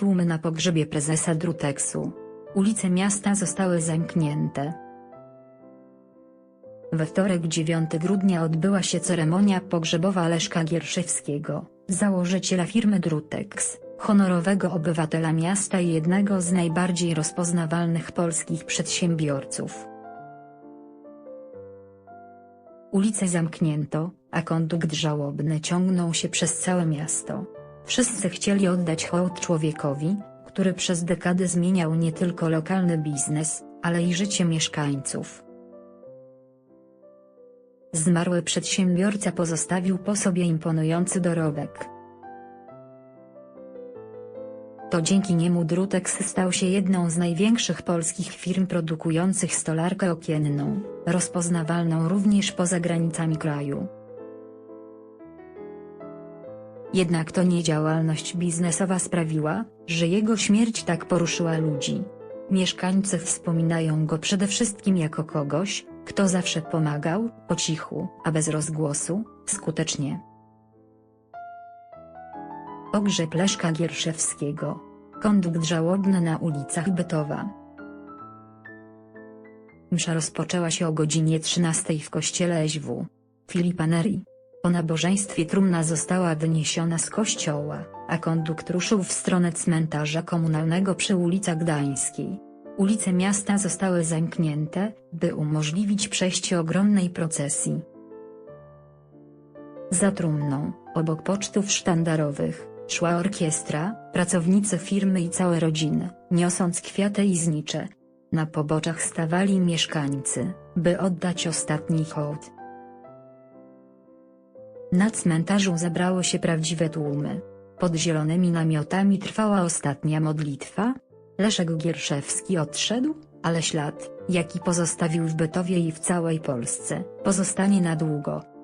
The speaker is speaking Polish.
tłumy na pogrzebie prezesa Druteksu. Ulice miasta zostały zamknięte. We wtorek 9 grudnia odbyła się ceremonia pogrzebowa Leszka Gierszewskiego, założyciela firmy Drutex, honorowego obywatela miasta i jednego z najbardziej rozpoznawalnych polskich przedsiębiorców. Ulice zamknięto, a kondukt żałobny ciągnął się przez całe miasto. Wszyscy chcieli oddać hołd człowiekowi, który przez dekady zmieniał nie tylko lokalny biznes, ale i życie mieszkańców. Zmarły przedsiębiorca pozostawił po sobie imponujący dorobek. To dzięki niemu Drutex stał się jedną z największych polskich firm produkujących stolarkę okienną, rozpoznawalną również poza granicami kraju. Jednak to nie działalność biznesowa sprawiła, że jego śmierć tak poruszyła ludzi. Mieszkańcy wspominają go przede wszystkim jako kogoś, kto zawsze pomagał, po cichu, a bez rozgłosu, skutecznie. Pogrzeb Leszka Gierszewskiego. Kondukt żałobny na ulicach Bytowa. Msza rozpoczęła się o godzinie 13 w kościele SW. Filipa Neri. Po nabożeństwie trumna została wyniesiona z kościoła, a kondukt ruszył w stronę cmentarza komunalnego przy ulicy Gdańskiej. Ulice miasta zostały zamknięte, by umożliwić przejście ogromnej procesji. Za trumną, obok pocztów sztandarowych, szła orkiestra, pracownicy firmy i całe rodziny, niosąc kwiaty i znicze. Na poboczach stawali mieszkańcy, by oddać ostatni hołd. Na cmentarzu zebrały się prawdziwe tłumy. Pod zielonymi namiotami trwała ostatnia modlitwa. Leszek Gierszewski odszedł, ale ślad, jaki pozostawił w Bytowie i w całej Polsce, pozostanie na długo.